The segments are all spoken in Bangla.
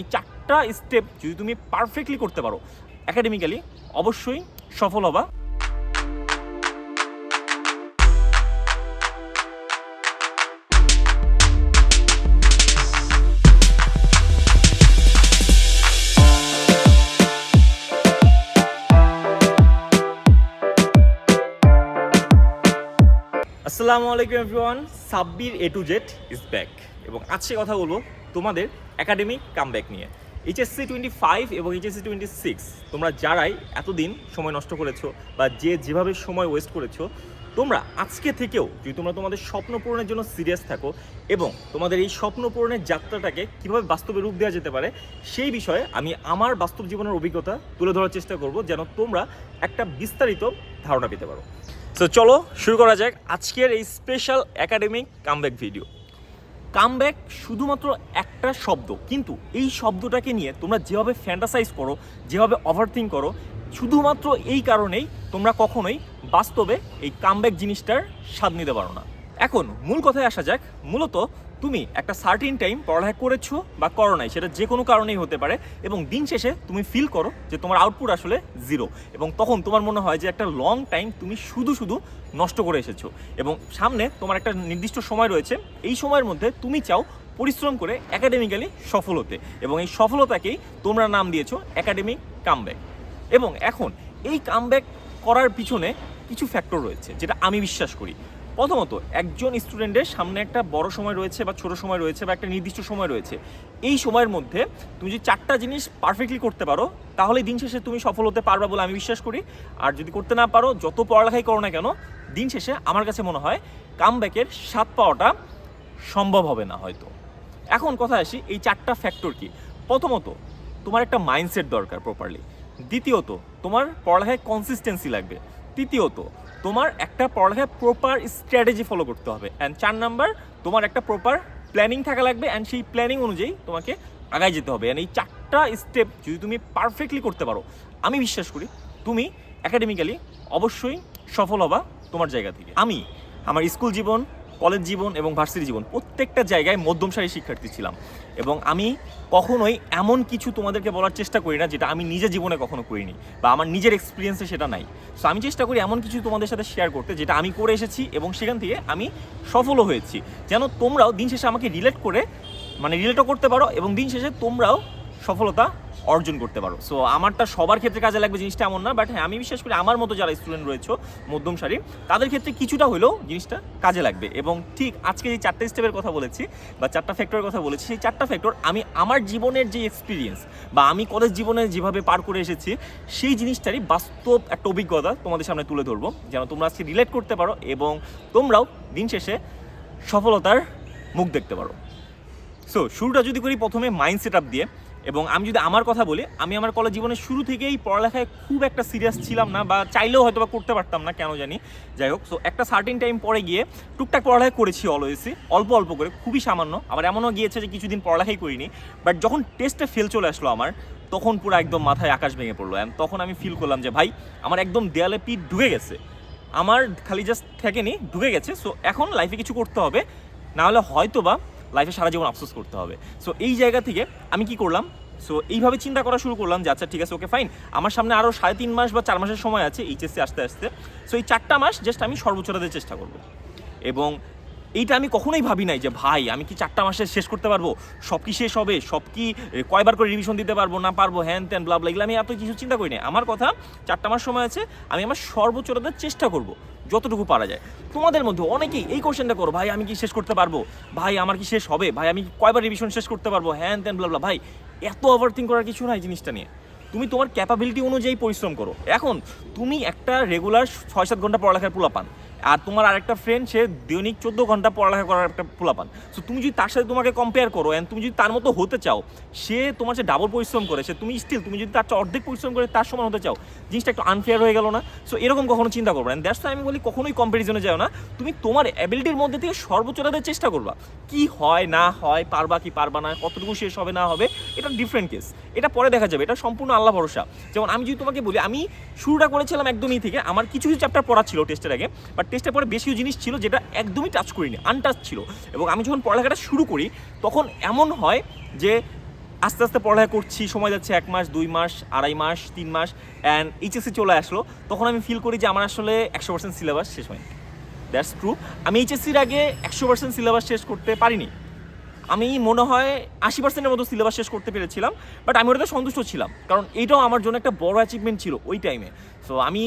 এই চারটা স্টেপ যদি তুমি পারফেক্টলি করতে পারো একাডেমিক্যালি অবশ্যই সফল হবা। আসসালামু আলাইকুম everyone, Sabbir A to Z is back এবং আজকে কথা বলব তোমাদের একাডেমিক কামব্যাক নিয়ে। এইচএসসি টোয়েন্টি ফাইভ এবং এইচএসসি টোয়েন্টি সিক্স তোমরা যারাই এতদিন সময় নষ্ট করেছ বা যে যেভাবে সময় ওয়েস্ট করেছ, তোমরা আজকে থেকেও যদি তোমরা তোমাদের স্বপ্ন পূরণের জন্য সিরিয়াস থাকো এবং তোমাদের এই স্বপ্ন পূরণের যাত্রাটাকে কীভাবে বাস্তবে রূপ দেওয়া যেতে পারে, সেই বিষয়ে আমি আমার বাস্তব জীবনের অভিজ্ঞতা তুলে ধরার চেষ্টা করব যেন তোমরা একটা বিস্তারিত ধারণা পেতে পারো। তো চলো শুরু করা যাক আজকের এই special academic comeback video comeback শুধুমাত্র একটা শব্দ। কিন্তু এই শব্দটাকে নিয়ে তোমরা যেভাবে ফ্যান্টাসাইজ করো, যেভাবে ওভারথিং করো, শুধুমাত্র এই কারণেই তোমরা কখনোই বাস্তবে এই কামব্যাক জিনিসটার স্বাদ নিতে পারো না। এখন মূল কথায় আসা যাক, মূলত তুমি একটা সার্টিন টাইম পড়ালেখা করেছ বা করো নাই, সেটা যে কোনো কারণেই হতে পারে, এবং দিন শেষে তুমি ফিল করো যে তোমার আউটপুট আসলে জিরো এবং তখন তোমার মনে হয় যে একটা লং টাইম তুমি শুধু শুধু নষ্ট করে এসেছ, এবং সামনে তোমার একটা নির্দিষ্ট সময় রয়েছে, এই সময়ের মধ্যে তুমি চাও পরিশ্রম করে একাডেমিক্যালি সফল হতে, এবং এই সফলতাকেই তোমরা নাম দিয়েছ একাডেমিক কামব্যাক এবং এখন এই কামব্যাক করার পিছনে কিছু ফ্যাক্টর রয়েছে, যেটা আমি বিশ্বাস করি। প্রথমত, একজন স্টুডেন্টের সামনে একটা বড় সময় রয়েছে বা ছোট সময় রয়েছে বা একটা নির্দিষ্ট সময় রয়েছে। এই সময়ের মধ্যে তুমি যদি চারটা জিনিস পারফেক্টলি করতে পারো, তাহলে দিন শেষে তুমি সফল হতে পারবে বলে আমি বিশ্বাস করি। আর যদি করতে না পারো, যত পড়ালেখাই করো না কেন, দিন শেষে আমার কাছে মনে হয় কামব্যাকের স্বাদ পাওয়াটা সম্ভব হবে না হয়তো। এখন কথা আসি, এই চারটা ফ্যাক্টর কি? প্রথমত, তোমার একটা মাইন্ডসেট দরকার প্রপারলি দ্বিতীয়ত, তোমার পড়ালেখায় কনসিস্টেন্সি লাগবে। তৃতীয়ত তোমার একটা পড়ালেখায় প্রপার স্ট্র্যাটেজি ফলো করতে হবে। অ্যান্ড চার নাম্বার তোমার একটা প্রপার প্ল্যানিং থাকা লাগবে অ্যান্ড সেই প্ল্যানিং অনুযায়ী তোমাকে আগায় যেতে হবে। অ্যান্ড এই চারটা স্টেপ যদি তুমি পারফেক্টলি করতে পারো, আমি বিশ্বাস করি তুমি একাডেমিক্যালি অবশ্যই সফল হবা তোমার জায়গা থেকে। আমি আমার স্কুল জীবন কলেজ জীবন এবং ভার্সিটি জীবন প্রত্যেকটা জায়গায় মধ্যম শিক্ষার্থী ছিলাম। এবং আমি কখনোই এমন কিছু তোমাদেরকে বলার চেষ্টা করি না যেটা আমি নিজের জীবনে কখনো করিনি বা আমার নিজের এক্সপিরিয়েন্সে সেটা নাই। সো আমি চেষ্টা করি এমন কিছু তোমাদের সাথে শেয়ার করতে যেটা আমি করে এসেছি এবং সেখান থেকে আমি সফলও হয়েছি। যেন তোমরাও দিন শেষে আমাকে রিলেট করে মানে রিলেটও করতে পারো এবং দিন শেষে তোমরাও সফলতা অর্জন করতে পারো। সো আমারটা সবার ক্ষেত্রে কাজে লাগবে জিনিসটা এমন না বাট হ্যাঁ আমি বিশ্বাস করি আমার মতো যারা স্টুডেন্ট রয়েছে, মধ্যম সারির, তাদের ক্ষেত্রে কিছুটা হলেও জিনিসটা কাজে লাগবে। এবং ঠিক আজকে যে চারটে স্টেপের কথা বলেছি, বা চারটা ফ্যাক্টরের কথা বলেছি, সেই চারটা ফ্যাক্টর আমি আমার জীবনের যে এক্সপিরিয়েন্স বা আমি কলেজ জীবনে যেভাবে পার করে এসেছি, সেই জিনিসটারই বাস্তব একটা অভিজ্ঞতা তোমাদের সামনে তুলে ধরবো। যেন তোমরা আজকে রিলেট করতে পারো এবং তোমরাও দিন শেষে সফলতার মুখ দেখতে পারো। সো শুরুটা যদি করি প্রথমে মাইন্ড সেট আপ দিয়ে এবং আমি যদি আমার কথা বলি, আমি আমার কলেজ জীবনের শুরু থেকেই পড়ালেখায় খুব একটা সিরিয়াস ছিলাম না বা চাইলেও হয়তো বা করতে পারতাম না, কেন জানি। যাই হোক সো একটা সার্টিন টাইম পরে গিয়ে টুকটাক পড়ালেখা করেছি অলওয়েসই অল্প অল্প করে, খুবই সামান্য। আবার এমনও গিয়েছে যে কিছুদিন পড়ালেখাই করিনি বাট যখন টেস্টে ফেল চলে আসলো আমার, তখন পুরো একদম মাথায় আকাশ ভেঙে পড়ল। And তখন আমি ফিল করলাম যে, ভাই, আমার একদম দেয়ালে পিঠ ঢুকে গেছে। আমার খালি জাস্ট থেকেনি ঢুকে গেছে। সো এখন লাইফে কিছু করতে হবে। না হলে হয়তো বা লাইফে সারা জীবন আফসোস করতে হবে। সো এই জায়গা থেকে আমি কি করলাম? সো এইভাবে চিন্তা করা শুরু করলাম যে আচ্ছা ঠিক আছে ওকে ফাইন আমার সামনে আরও সাড়ে তিন মাস বা চার মাসের সময় আছে, এইচএসসি আস্তে আস্তে। সো এই চারটা মাস জাস্ট আমি সর্বোচ্চ চেষ্টা করব। এবং এইটা আমি কখনোই ভাবি নাই যে, ভাই, আমি কি চারটা মাসে শেষ করতে পারব? সব কি শেষ হবে? সব কি কয়বার করে রিভিশন দিতে পারব? না পারব? হ্যান ত্যান ব্লাব এগুলো আমি এত কিছু চিন্তা করি না আমার কথা, চারটা মাস সময় আছে, আমি আমার সর্বোচ্চটা চেষ্টা করব, যতটুকু পারা যায়। তোমাদের মধ্যে অনেকেই এই কোশ্চেনটা করো, ভাই, আমি কি শেষ করতে পারব? ভাই, আমার কি শেষ হবে? ভাই, আমি কয়বার রিভিশন শেষ করতে পারব? হ্যান ত্যান ব্লাবলা ভাই, এত ওভারথিং করার কিছু নাই জিনিসটা নিয়ে। তুমি তোমার ক্যাপাবিলিটি অনুযায়ী পরিশ্রম করো। এখন, তুমি একটা রেগুলার ছয় সাত ঘণ্টা পড়ালেখার পোলা পান আর তোমার আরেকটা ফ্রেন্ড সে দৈনিক চোদ্দ ঘণ্টা পড়ালেখা করার একটা পোলাপান। সো তুমি যদি তার সাথে তোমাকে কম্পেয়ার করো অ্যান্ড তুমি যদি তার মতো হতে চাও, সে তোমার যে ডাবল পরিশ্রম করে সে তুমি স্টিল তুমি যদি তার অর্ধেক পরিশ্রম করে তার সমান হতে চাও, জিনিসটা একটু আনফেয়ার হয়ে গেল না? সো এরকম কখনো চিন্তা করবে না। দ্যাটস আমি বলি কখনোই কম্পারিজনে যাও না। তুমি তোমার অ্যাবিলিটির মধ্যে থেকে সর্বোচ্চটা দেওয়ার চেষ্টা করবা। কি হয়, না হয়, পারবা কি পারবা না, কতটুকু শেষ হবে, না হবে, এটা ডিফারেন্ট কেস এটা পরে দেখা যাবে, এটা সম্পূর্ণ আল্লাহ ভরসা। যেমন আমি যদি তোমাকে বলি, আমি শুরুটা করেছিলাম একদমই থেকে, আমার কিছু কিছু চ্যাপ্টার পড়া ছিল টেস্টের আগে বাট টেস্টের পরে বেশিও জিনিস ছিল যেটা একদমই টাচ করিনি আনটাচ ছিল। এবং আমি যখন পড়ালেখাটা শুরু করি, তখন এমন হয় যে আস্তে আস্তে পড়ালেখা করছি, সময় যাচ্ছে এক মাস, দুই মাস, আড়াই মাস, তিন মাস অ্যান্ড এইচএসসি চলে আসলো। তখন আমি ফিল করি যে আমার আসলে একশো পার্সেন্ট সিলেবাস শেষ হয়নি। দ্যাটস ট্রু আমি এইচএসসির আগে একশো পার্সেন্ট সিলেবাস শেষ করতে পারিনি। আমি মনে হয় আশি পার্সেন্টের মতো সিলেবাস শেষ করতে পেরেছিলাম বাট আমি ওটাতে সন্তুষ্ট ছিলাম। কারণ এইটাও আমার জন্য একটা বড় অ্যাচিভমেন্ট ছিল ওই টাইমে সো আমি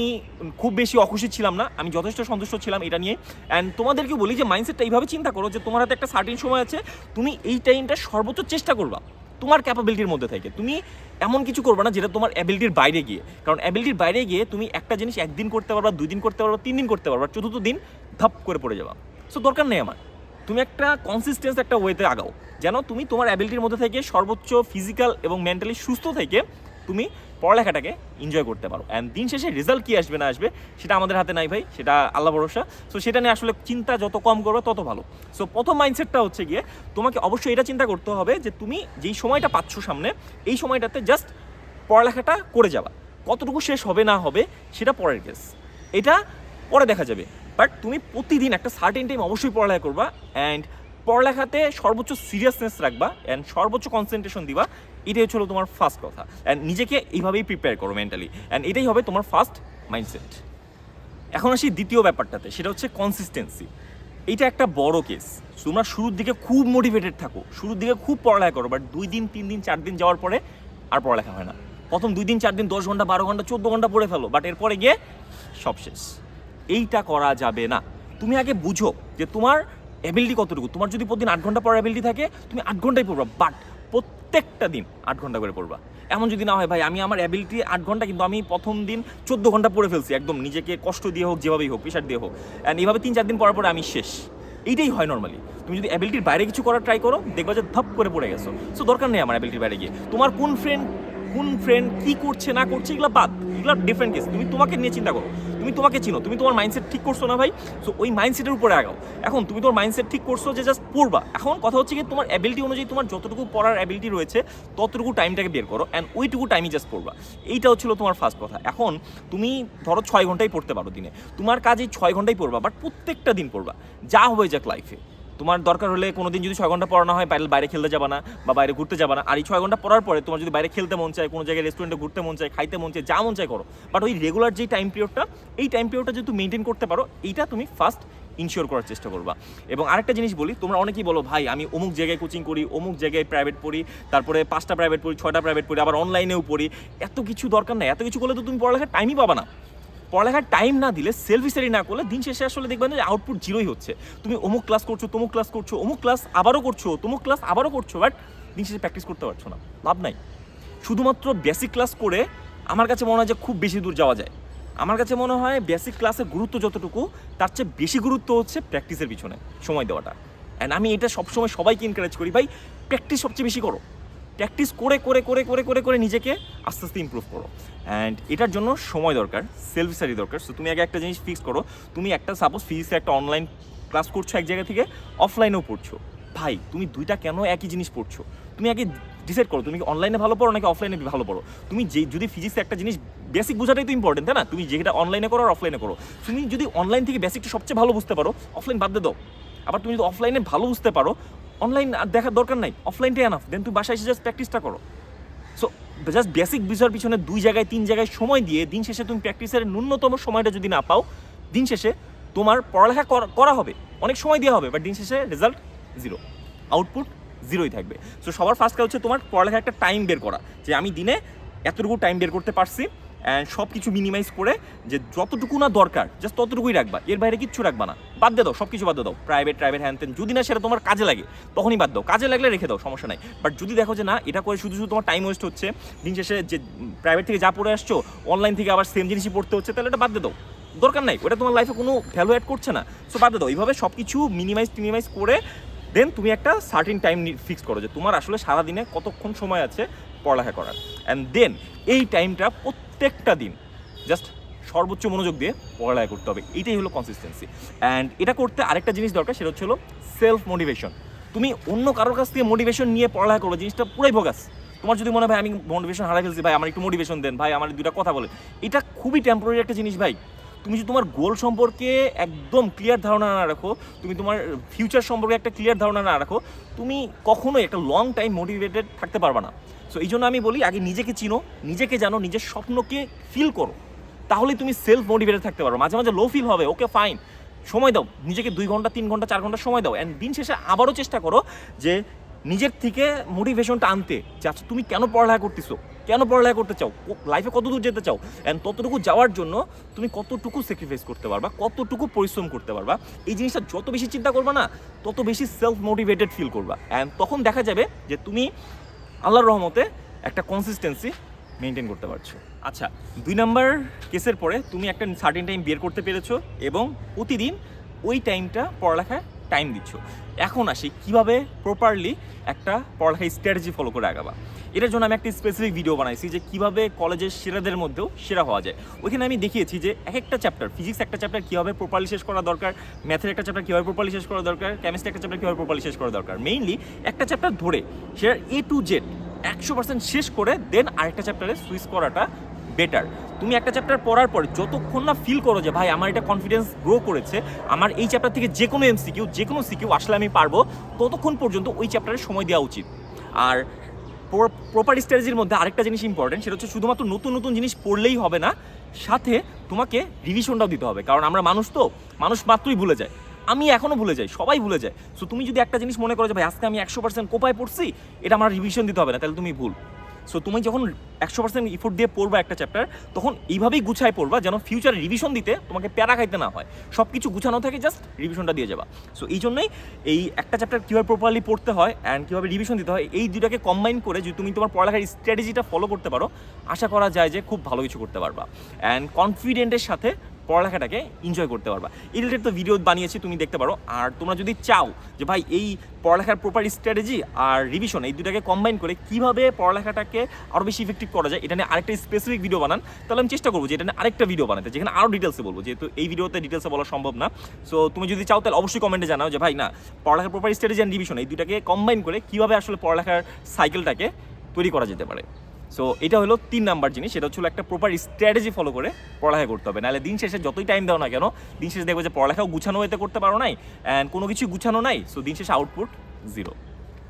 খুব বেশি অখুশি ছিলাম না, আমি যথেষ্ট সন্তুষ্ট ছিলাম এটা নিয়ে। অ্যান্ড তোমাদেরকে বলি যে মাইন্ডসেটটা এইভাবে চিন্তা করো যে, তোমার হাতে একটা সার্টিন সময় আছে, তুমি এই টাইমটা সর্বোচ্চ চেষ্টা করবা তোমার ক্যাপাবিলিটির মধ্যে থেকে। তুমি এমন কিছু করবে না যেটা তোমার অ্যাবিলিটির বাইরে গিয়ে। কারণ অ্যাবিলিটির বাইরে গিয়ে তুমি একটা জিনিস একদিন করতে পারবা, দুই দিন করতে পারবা, তিন দিন করতে পারবা, চতুর্থ দিন ধাপ করে পড়ে যাবা। সো দরকার নেই আমার। তুমি একটা কনসিস্টেন্স একটা ওয়েতে আগাও। যেন তুমি তোমার অ্যাবিলিটির মধ্যে থেকে সর্বোচ্চ ফিজিক্যাল এবং মেন্টালি সুস্থ থেকে তুমি পড়ালেখাটাকে এনজয় করতে পারো। অ্যান্ড দিন শেষে রেজাল্ট কি আসবে না আসবে, সেটা আমাদের হাতে নাই ভাই, সেটা আল্লাহ ভরসা। সো সেটা নিয়ে আসলে চিন্তা যত কম করবে, তত ভালো। সো প্রথম মাইন্ডসেটটা হচ্ছে গিয়ে, তোমাকে অবশ্যই এটা চিন্তা করতে হবে যে তুমি যেই সময়টা পাচ্ছ সামনে, এই সময়টাতে জাস্ট পড়ালেখাটা করে যাবা। কতটুকু শেষ হবে না হবে, সেটা পরের কেস এটা পরে দেখা যাবে। বাট তুমি প্রতিদিন একটা সার্টেন টাইম অবশ্যই পড়ালেখা করবা অ্যান্ড পড়ালেখাতে সর্বোচ্চ সিরিয়াসনেস রাখবা অ্যান্ড সর্বোচ্চ কনসেন্ট্রেশন দিবা, এটাই হচ্ছে হলো তোমার ফার্স্ট কথা অ্যান্ড নিজেকে এইভাবেই প্রিপেয়ার করো মেন্টালি অ্যান্ড এটাই হবে তোমার ফার্স্ট মাইন্ডসেট এখন আসি দ্বিতীয় ব্যাপারটাতে, সেটা হচ্ছে কনসিস্টেন্সি এইটা একটা বড় কেস তোমরা শুরুর দিকে খুব মোটিভেটেড থাকো, শুরুর দিকে খুব পড়ালেখা করো বাট দুই দিন, তিন দিন, চার দিন যাওয়ার পরে আর পড়ালেখা হয় না। প্রথম দুই দিন, চার দিন, দশ ঘণ্টা, বারো ঘণ্টা, চোদ্দ ঘণ্টা পড়ে ফেলো বাট এরপরে গিয়ে সব শেষ। এইটা করা যাবে না। তুমি আগে বুঝো যে তোমার অ্যাবিলিটি কতটুকু। তোমার যদি প্রতিদিন আট ঘণ্টা পড়ার অ্যাবিলিটি থাকে, তুমি আট ঘন্টাই পড়বা। বাট প্রত্যেকটা দিন আট ঘণ্টা করে পড়বা। এমন যদি না হয়, ভাই, আমি আমার অ্যাবিলিটি আট ঘণ্টা, কিন্তু আমি প্রথম দিন চোদ্দ ঘণ্টা পড়ে ফেলছি। একদম নিজেকে কষ্ট দিয়ে হোক, যেভাবেই হোক প্রেশার দিয়ে হোক। অ্যান্ড এইভাবে তিন চার দিন পড়ার পরে আমি শেষ। এইটাই হয় নর্মালি তুমি যদি অ্যাবিলিটির বাইরে কিছু করার ট্রাই করো, দেখবা যে ধপ করে পড়ে গেছো। সো দরকার নেই আমার অ্যাবিলিটির বাইরে গিয়ে। তোমার কোন ফ্রেন্ড কোন ফ্রেন্ড কি করছে, না করছে, এগুলো বাদ। এগুলো ডিফারেন্ট কেস তুমি তোমাকে নিয়ে চিন্তা করো। তুমি তোমাকে চিনো। তুমি তোমার মাইন্ডসেট ঠিক করছ না ভাই? সো ওই মাইন্ডসেটের উপরে আগাও। এখন তুমি তোমার মাইন্ডসেট ঠিক করছ যে জাস্ট পড়বা। এখন কথা হচ্ছে কি, তোমার অ্যাবিলিটি অনুযায়ী তোমার যতটুকু পড়ার অ্যাবিলিটি রয়েছে, ততটুকু টাইমটাকে বের করো অ্যান্ড ওইটুকু টাইমই জাস্ট পড়বা। এইটা হচ্ছিল তোমার ফার্স্ট কথা। এখন তুমি ধরো ছয় ঘন্টাই পড়তে পারো দিনে। তোমার কাজে ছয় ঘন্টাই পড়বা বাট প্রত্যেকটা দিন পড়বা। যা হয়ে যাক লাইফে তোমার দরকার হলে কোনো দিন যদি ছয় ঘণ্টা পড়ানো হয়, বাইরে বাইরে খেলতে যাবা না বা বাইরে ঘুরতে যাবা না। আর এই ছয় ঘণ্টা পড়ার পরে তোমার যদি বাইরে খেলতে মন চায়, কোনো জায়গায় রেস্টুরেন্টে ঘুরতে মন চায়, খাইতে মন চায়, যা মন চায় করো। বাট ওই রেগুলার যে টাইম পিরিয়ডটা এই টাইম পিরিয়ডটা যদি তুমি মেনটেন করতে পারো, এইটা তুমি ফার্স্ট ইনশিওর করার চেষ্টা করবা। এবং আরেকটা জিনিস বলি, তোমরা অনেকেই বলো, ভাই, আমি অমুক জায়গায় কোচিং করি, অমুক জায়গায় প্রাইভেট পড়ি, তারপরে পাঁচটা প্রাইভেট পড়ি, ছয়টা প্রাইভেট পড়ি, আবার অনলাইনেও পড়ি। এত কিছু দরকার নাই। এত কিছু করলে তো তুমি পড়ালেখার টাইমই পাবা না। পড়ালেখার টাইম না দিলে সেলফি স্টাডি না করলে দিন শেষে আসলে দেখবেন যে আউটপুট জিরোই হচ্ছে। তুমি অমুক ক্লাস করছ, তমুক ক্লাস করছ, অমুক ক্লাস আবারও করছ, তমুক ক্লাস আবারও করছ বাট দিন শেষে প্র্যাকটিস করতে পারছ না। লাভ নাই। শুধুমাত্র বেসিক ক্লাস করে আমার কাছে মনে হয় যে খুব বেশি দূর যাওয়া যায়। আমার কাছে মনে হয় বেসিক ক্লাসের গুরুত্ব যতটুকু, তার চেয়ে বেশি গুরুত্ব হচ্ছে প্র্যাকটিসের পিছনে সময় দেওয়াটা। অ্যান্ড আমি এটা সবসময় সবাইকে এনকারেজ করি, ভাই প্র্যাকটিস সবচেয়ে বেশি করো। প্র্যাকটিস করে করে করে করে করে করে নিজেকে আস্তে আস্তে ইমপ্রুভ করো। অ্যান্ড এটার জন্য সময় দরকার সেলফ স্টাডি দরকার। সো তুমি আগে একটা জিনিস ফিক্স করো। তুমি একটা সাপোজ ফিজিক্সে একটা অনলাইন ক্লাস করছ এক জায়গা থেকে অফলাইনেও পড়ছো। ভাই, তুমি দুইটা কেন একই জিনিস পড়ছো? তুমি আগে ডিসাইড করো, তুমি অনলাইনে ভালো পড়ো নাকি অফলাইনে ভালো পড়ো? তুমি যে, যদি ফিজিক্সে একটা জিনিস বেসিক বোঝাটাই তো ইম্পর্টেন্ট তাই না? তুমি যেটা অনলাইনে করো আর অফলাইনে করো। তুমি যদি অনলাইন থেকে বেসিকটা সবচেয়ে ভালো বুঝতে পারো অফলাইন বাদ দিয়ে দাও। আবার তুমি যদি অফলাইনে ভালো বুঝতে পারো অনলাইন আর দেখার দরকার নাই। অফলাইনটাই আনাফ দেন তুমি বাসায় এসে জাস্ট প্র্যাকটিসটা করো। জাস্ট বেসিক বিষয়ের পিছনে দুই জায়গায়, তিন জায়গায় সময় দিয়ে দিন শেষে তুমি প্র্যাকটিসের ন্যূনতম সময়টা যদি না পাও, দিন শেষে তোমার পড়ালেখা করা- হবে। অনেক সময় দেওয়া হবে বাট দিন শেষে রেজাল্ট জিরো আউটপুট জিরোই থাকবে। সো সবার ফার্স্ট কাজ হচ্ছে তোমার পড়ালেখা একটা টাইম বের করা। যে আমি দিনে এতটুকু টাইম বের করতে পারছি অ্যান্ড সব কিছু মিনিমাইজ করে যে যতটুকু না দরকার জাস্ট ততটুকুই রাখবা। এর বাইরে কিচ্ছু রাখবা না। বাদ দিয়ে দাও সব কিছু বাদ দাও। প্রাইভেট প্রাইভেট হ্যান ত্যান যদি না সেটা তোমার কাজে লাগে, তখনই বাদ দাও। কাজে লাগলে রেখে দাও, সমস্যা নাই। বাট যদি দেখো যে না, এটা করে শুধু শুধু তোমার টাইম ওয়েস্ট হচ্ছে, দিন শেষে যে প্রাইভেট থেকে যা পড়ে আসছো অনলাইন থেকে আবার সেম জিনিসই পড়তে হচ্ছে, তাহলে এটা বাদ দিয়ে দাও। দরকার নাই। ওটা তোমার লাইফে কোনো ভ্যালু অ্যাড করছে না। সো বাদ দাও। এইভাবে সব কিছু মিনিমাইজ মিনিমাইজ করে দেন তুমি একটা সার্টিন টাইম ফিক্স করো যে তোমার আসলে সারাদিনে কতক্ষণ সময় আছে পড়ালেখা করার। অ্যান্ড দেন এই টাইমটা প্রত্যেকটা দিন জাস্ট সর্বোচ্চ মনোযোগ দিয়ে পড়ালেখা করতে হবে। এইটাই হলো কনসিস্টেন্সি অ্যান্ড এটা করতে আরেকটা জিনিস দরকার, সেটা হচ্ছে হলো সেলফ মোটিভেশন তুমি অন্য কারোর কাছ থেকে মোটিভেশন নিয়ে পড়ালেখা করো, জিনিসটা পুরাই ভোগাস তোমার যদি মনে হয়, আমি মোটিভেশন হারাই ফেলছি, ভাই, আমার একটু মোটিভেশন দেন, ভাই, আমার দুটা কথা বলে এটা খুবই টেম্পোরারি একটা জিনিস, ভাই। তুমি যদি তোমার গোল সম্পর্কে একদম ক্লিয়ার ধারণা না রাখো, তুমি তোমার ফিউচার সম্পর্কে একটা ক্লিয়ার ধারণা না রাখো, তুমি কখনোই একটা লং টাইম মোটিভেটেড থাকতে পারবে না। সো এই জন্য আমি বলি, আগে নিজেকে চিনো, নিজেকে জানো, নিজের স্বপ্নকে ফিল করো। তাহলে তুমি সেলফ মোটিভেটেড থাকতে পারো মাঝে মাঝে লো ফিল হবে ওকে ফাইন সময় দাও। নিজেকে দুই ঘণ্টা, তিন ঘণ্টা, চার ঘণ্টা সময় দাও। অ্যান্ড দিন শেষে আবারও চেষ্টা করো যে নিজের থেকে মোটিভেশনটা আনতে যে আচ্ছা তুমি কেন পড়ালেখা করতেছো? কেন পড়ালেখা করতে চাও? লাইফে কত দূর যেতে চাও? অ্যান্ড ততটুকু যাওয়ার জন্য তুমি কতটুকু স্যাক্রিফাইস করতে পারবা? কতটুকু পরিশ্রম করতে পারবা? এই জিনিসটা যত বেশি চিন্তা করবা না, তত বেশি সেলফ মোটিভেটেড ফিল করবা। অ্যান্ড তখন দেখা যাবে যে তুমি আল্লাহর রহমতে একটা কনসিস্টেন্সি মেনটেন করতে পারছ। আচ্ছা দুই নাম্বার কেসের পরে তুমি একটা সার্টেন টাইম বের করতে পেরেছ এবং প্রতিদিন ওই টাইমটা পড়ালেখায় টাইম দিচ্ছ। এখন আসি কীভাবে প্রপারলি একটা পড়ালেখায় স্ট্র্যাটেজি ফলো করে আগাবা। এটার জন্য আমি একটা স্পেসিফিক ভিডিও বানাইছি যে কীভাবে কলেজের সেরাদের মধ্যেও সেরা হওয়া যায়। ওইখানে আমি দেখিয়েছি যে এক একটা চ্যাপ্টার ফিজিক্স একটা চ্যাপ্টার কীভাবে প্রপারলি শেষ করা দরকার ম্যাথের একটা চ্যাপ্টার কীভাবে প্রপারলি শেষ করা দরকার কেমিস্ট্রি একটা চ্যাপ্টার কীভাবে প্রপারলি শেষ করা দরকার। মেইনলি একটা চ্যাপ্টার ধরে সেটা এ টু জেড একশো পার্সেন্ট শেষ করে দেন আরেকটা চ্যাপ্টারে সুইচ করাটা বেটার তুমি একটা চ্যাপ্টার পড়ার পর যতক্ষণ না ফিল করো যে, ভাই, আমার এটা কনফিডেন্স গ্রো করেছে, আমার এই চ্যাপ্টার থেকে যে কোনো এমসিকিউ যে কোনো সিকিউ আসলে আমি পারব, ততক্ষণ পর্যন্ত ওই চ্যাপ্টারে সময় দেওয়া উচিত। আর প্রপার স্ট্র্যাটেজির মধ্যে আরেকটা জিনিস ইম্পর্টেন্ট সেটা হচ্ছে শুধুমাত্র নতুন নতুন জিনিস পড়লেই হবে না, সাথে তোমাকে রিভিশনটাও দিতে হবে। কারণ আমরা মানুষ তো, মানুষ মাত্রই ভুলে যায়। আমি এখনও ভুলে যাই, সবাই ভুলে যায়। সো তুমি যদি একটা জিনিস মনে করো যে, ভাই, আজকে আমি একশো পার্সেন্ট কোপায় পড়ছি, এটা আমার রিভিশন দিতে হবে না, তাহলে তুমি ভুল। সো তুমি যখন একশো পার্সেন্ট ইফোর্ট দিয়ে পড়বা একটা চ্যাপ্টার তখন এইভাবেই গুছায় পড়বা যেন ফিউচারে রিভিশন দিতে তোমাকে প্যারা খাইতে না হয়। সব কিছু গুছানো থাকে জাস্ট রিভিশনটা দিয়ে যাবা। সো এই জন্যই এই একটা চ্যাপ্টার কীভাবে প্রপারলি পড়তে হয় অ্যান্ড কীভাবে রিভিশন দিতে হয়, এই দুটাকে কম্বাইন করে যদি তুমি তোমার পড়ালেখার স্ট্র্যাটেজিটা ফলো করতে পারো, আশা করা যায় যে খুব ভালো কিছু করতে পারবা। অ্যান্ড কনফিডেন্টের সাথে পড়ালেখাটাকে এনজয় করতে পারবা। এই রিলেটেড তো ভিডিও বানিয়েছি, তুমি দেখতে পারো। আর তোমরা যদি চাও যে ভাই এই পড়ালেখার প্রপার স্ট্র্যাটেজি আর রিভিশন এই দুটাকে কম্বাইন করে কীভাবে পড়ালেখাটাকে আরও বেশি ইফেক্টিভ করা যায়, এটা নিয়ে আরেকটা স্পেসিফিক ভিডিও বানান, তাহলে আমি চেষ্টা করব যে এটা নিয়ে আরেকটা ভিডিও বানাতে, যেখানে আরও ডিটেলসে বলব, যেহেতু এই ভিডিওতে ডিটেলসে বলা সম্ভব না। সো তুমি যদি চাও তাহলে অবশ্যই কমেন্টে জানাও যে ভাই না, পড়ালেখার প্রপার স্ট্র্যাটেজি অ্যান্ড রিভিশন এই দুটাকে কম্বাইন করে কীভাবে আসলে পড়ালেখার সাইকেলটাকে তৈরি করা যেতে পারে। সো এটা হলো তিন নাম্বার জিনিস, সেটা হচ্ছিল একটা প্রপার স্ট্র্যাটেজি ফলো করে পড়ালেখা করতে হবে। নাহলে দিন শেষে যতই টাইম দাও না কেন, দিন শেষে দেখবে যে পড়ালেখাও গুছানো হতে করতে পারো নাই অ্যান্ড কোনো কিছু গুছানো নাই সো দিন শেষে আউটপুট জিরো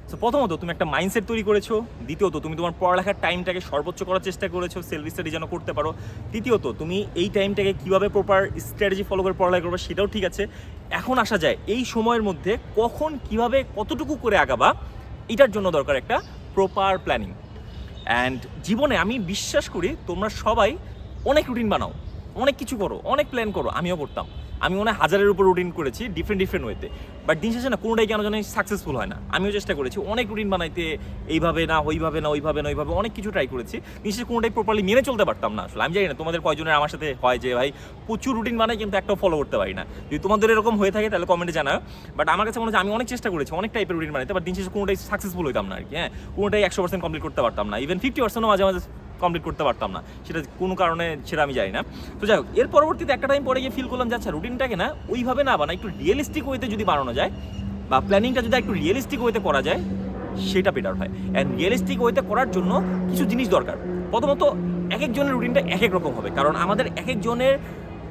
সো প্রথমত তুমি একটা মাইন্ডসেট তৈরি করেছ, দ্বিতীয়ত তুমি তোমার পড়ালেখার টাইমটাকে সর্বোচ্চ করার চেষ্টা করেছ সেলফ স্টাডি যেন করতে পারো। তৃতীয়ত তুমি এই টাইমটাকে কীভাবে প্রপার স্ট্র্যাটেজি ফলো করে পড়ালেখা করবে সেটাও ঠিক আছে। এখন আসা যায়, এই সময়ের মধ্যে কখন কীভাবে কতটুকু করে আগাবা, এটার জন্য দরকার একটা প্রপার প্ল্যানিং অ্যান্ড জীবনে আমি বিশ্বাস করি তোমরা সবাই অনেক রুটিন বানাও, অনেক কিছু করো, অনেক প্ল্যান করো, আমিও করতাম। আমি মনে হয় হাজারের উপর রুটিন করেছি ডিফারেন্ট ডিফারেন্ট ওয়েতে বাট দিন শেষে না, কোনোটাই কেন জানি সাকসেসফুল হয় না। আমিও চেষ্টা করেছি, অনেক রুটিন বানাইতে, এইভাবে না, ওইভাবে না ওইভাবে না, ওইভাবে অনেক কিছু ট্রাই করেছি। দিন শেষে কোনোটাই প্রপারলি মেনে চলতে পারতাম না আসলে। আমি জানি না, তোমাদের কয়জনের আমার সাথে হয় যে, ভাই, প্রচুর রুটিন বানাই, কিন্তু একটাও ফলো করতে পারি না। যদি তোমাদের এরকম হয়ে থাকে, তাহলে কমেন্টে জানাও। বাট আমার কাছে মনে হচ্ছে, আমি অনেক চেষ্টা করেছি, অনেক টাইপের রুটিন বানাইতে বাট দিন শেষে কোনোটাই সাকসেসফুল হইতাম না আর কি হ্যাঁ? কোনোটাই একশো পার্সেন্ট কমপ্লিট করতে পারতাম না। ইভেন ফিফটি পার্সেন্টও মাঝে মাঝে কমপ্লিট করতে পারতাম না। সেটা কোনো কারণে সেটা আমি জানি না। তো যাই হোক, এর পরবর্তীতে একটা টাইম পরে গিয়ে ফিল করলাম যাচ্ছে রুটিনটাকে না ওইভাবে না বানা একটু রিয়েলিস্টিক ওয়েতে যদি বানানো যায় বা প্ল্যানিংটা যদি একটু রিয়েলিস্টিক ওয়েতে করা যায়, সেটা বেটার হয়। অ্যান্ড রিয়েলিস্টিক ওয়েতে করার জন্য কিছু জিনিস দরকার। প্রথমত এক একজনের রুটিনটা এক এক রকম হবে। কারণ আমাদের এক একজনের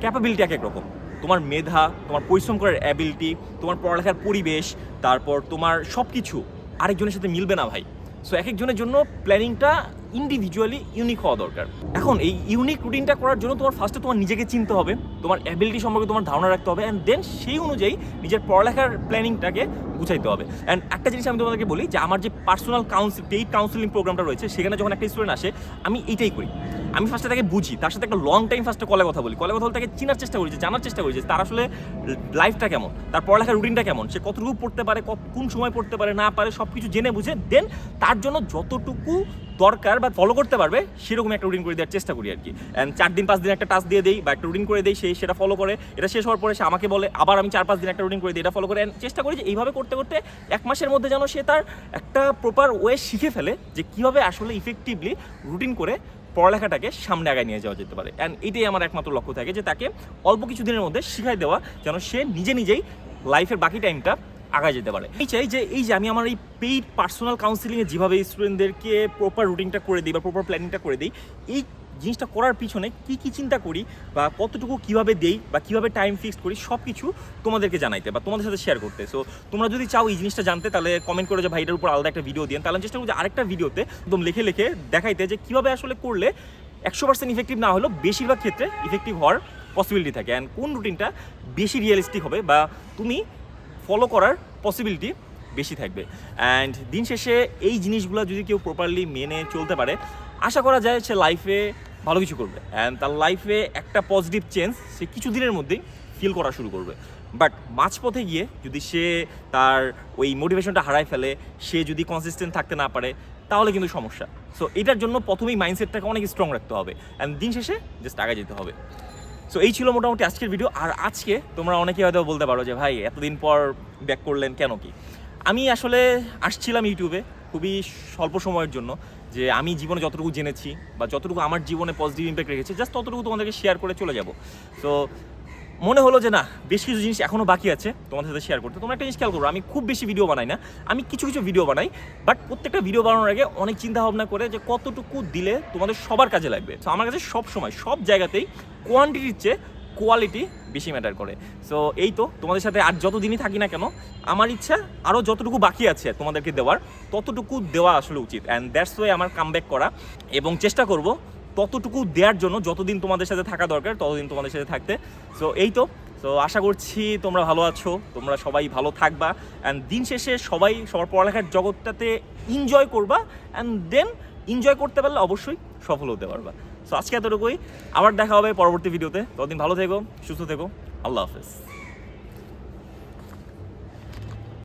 ক্যাপাবিলিটি এক এক রকম। তোমার মেধা, তোমার পরিশ্রম করার অ্যাবিলিটি তোমার পড়ালেখার পরিবেশ, তারপর তোমার সব কিছু আরেকজনের সাথে মিলবে না ভাই। সো এক একজনের জন্য প্ল্যানিংটা ইন্ডিভিজুয়ালি ইউনিক হওয়া দরকার। এখন এই ইউনিক রুটিনটা করার জন্য তোমার ফার্স্টে তোমার নিজেকে চিনতে হবে, তোমার অ্যাবিলিটি সম্পর্কে তোমার ধারণা রাখতে হবে অ্যান্ড দেন সেই অনুযায়ী নিজের পড়ালেখার প্ল্যানিংটাকে গুছাইতে হবে। অ্যান্ড একটা জিনিস আমি তোমাদেরকে বলি যে, আমার যে পার্সোনাল কাউন্সিল পেইড কাউন্সিলিং প্রোগ্রামটা রয়েছে, সেখানে যখন একটা স্টুডেন্ট আসে, আমি এইটাই করি। আমি ফার্স্টে তাকে বুঝি, তার সাথে একটা লং টাইম ফার্স্টে কলে কথা বলি। কলে কথা বলে তাকে চেনার চেষ্টা করি, যে জানার চেষ্টা করি যে তার আসলে লাইফটা কেমন, তার পড়ালেখার রুটিনটা কেমন, সে কতটুকু পড়তে পারে কোন সময় পড়তে পারে, না পারে সব কিছু জেনে বুঝে দেন তার জন্য যতটুকু দরকার বা ফলো করতে পারবে সেরকম একটা রুটিন করে দেওয়ার চেষ্টা করি আর কি অ্যান্ড চার দিন, পাঁচ দিন একটা টাস্ক দিয়ে দেই বা একটা রুটিন করে দেই, সে, সেটা ফলো করে, এটা শেষ হওয়ার পরে সে আমাকে বলে, আবার আমি চার, পাঁচ দিন একটা রুটিন করে দিই, এটা ফলো করে চেষ্টা করি যে এইভাবে করতে করতে এক মাসের মধ্যে যেন সে তার একটা প্রপার ওয়ে শিখে ফেলে যে কীভাবে আসলে ইফেক্টিভলি রুটিন করে পড়ালেখাটাকে সামনে আগায় নিয়ে যাওয়া যেতে পারে। অ্যান্ড এটাই আমার একমাত্র লক্ষ্য থাকে যে তাকে অল্প কিছু দিনের মধ্যে শিখাই দেওয়া যেন সে নিজে নিজেই লাইফের বাকি টাইমটা আগায় যেতে পারে। এই চাই যে এই যে আমি আমার এই পেইড পার্সোনাল কাউন্সিলিংয়ে যেভাবে স্টুডেন্টদেরকে প্রপার রুটিনটা করে দিই বা প্রপার প্ল্যানিংটা করে দিই, এই জিনিসটা করার পিছনে কি কি চিন্তা করি বা কতটুকু কীভাবে দেই বা কীভাবে টাইম ফিক্সড করি সব কিছু তোমাদেরকে জানাইতে বা তোমাদের সাথে শেয়ার করতে। সো তোমরা যদি চাও এই জিনিসটা জানতে, তাহলে কমেন্ট করে যে ভাই এটার উপর আলাদা একটা ভিডিও দিন তাহলে চেষ্টা করব যে আরেকটা ভিডিওতে একদম লিখে লিখে দেখাইতে যে কীভাবে আসলে করলে একশো পার্সেন্ট ইফেক্টিভ না হলেও বেশিরভাগ ক্ষেত্রে ইফেক্টিভ হওয়ার পসিবিলিটি থাকে। অ্যান্ড কোন রুটিনটা বেশি রিয়েলিস্টিক হবে বা তুমি ফলো করার পসিবিলিটি বেশি থাকবে। অ্যান্ড দিন শেষে এই জিনিসগুলো যদি কেউ প্রপারলি মেনে চলতে পারে আশা করা যায় সে লাইফে ভালো কিছু করবে। অ্যান্ড তার লাইফে একটা পজিটিভ চেঞ্জ সে কিছু দিনের মধ্যেই ফিল করা শুরু করবে। বাট মাঝপথে গিয়ে যদি সে তার ওই মোটিভেশনটা হারায় ফেলে, সে যদি কনসিস্টেন্ট থাকতে না পারে, তাহলে কিন্তু সমস্যা। সো এটার জন্য প্রথমেই মাইন্ডসেটটাকে অনেক স্ট্রং রাখতে হবে। অ্যান্ড দিন শেষে জাস্ট আগে যেতে হবে। সো এই ছিল মোটামুটি আজকের ভিডিও আর আজকে তোমরা অনেকে হয়তো বলতে পারো যে, ভাই, এতদিন পর ব্যাক করলেন কেন কি? আমি আসলে আসছিলাম ইউটিউবে খুবই স্বল্প সময়ের জন্য। যে আমি জীবনে যতটুকু জেনেছি বা যতটুকু আমার জীবনে পজিটিভ ইম্প্যাক্ট রেখেছে জাস্ট ততটুকু তোমাদেরকে শেয়ার করে চলে যাব। তো মনে হলো যে না, বেশ কিছু জিনিস এখনও বাকি আছে তোমাদের সাথে শেয়ার করতে। তোমরা একটা জিনিস খেয়াল করো, আমি খুব বেশি ভিডিও বানাই না। আমি কিছু কিছু ভিডিও বানাই বাট প্রত্যেকটা ভিডিও বানানোর আগে অনেক চিন্তা ভাবনা করে যে কতটুকু দিলে তোমাদের সবার কাজে লাগবে। তো আমার কাছে সব সময় সব জায়গাতেই কোয়ান্টিটির চেয়ে কোয়ালিটি বেশি ম্যাটার করে। সো এই তো, তোমাদের সাথে আর যতদিনই থাকি না কেন, আমার ইচ্ছা আরও যতটুকু বাকি আছে তোমাদেরকে দেওয়ার, ততটুকু দেওয়া আসলে উচিত। অ্যান্ড দ্যাটস ওয়ে আমার কামব্যাক করা। এবং চেষ্টা করব ততটুকু দেওয়ার জন্য, যতদিন তোমাদের সাথে থাকা দরকার, ততদিন তোমাদের সাথে থাকতে। সো এই তো। সো আশা করছি তোমরা ভালো আছো, তোমরা সবাই ভালো থাকবা। অ্যান্ড দিন শেষে সবাই, সবার পড়ালেখার জগৎটাতে এনজয় করবা। অ্যান্ড দেন এনজয় করতে পারলে অবশ্যই সফল হতে পারবা। সো আজকে এতটুকুই। আবার দেখা হবে পরবর্তী ভিডিওতে। ততদিন ভালো থেকো, সুস্থ থেকো। আল্লাহ হাফেজ।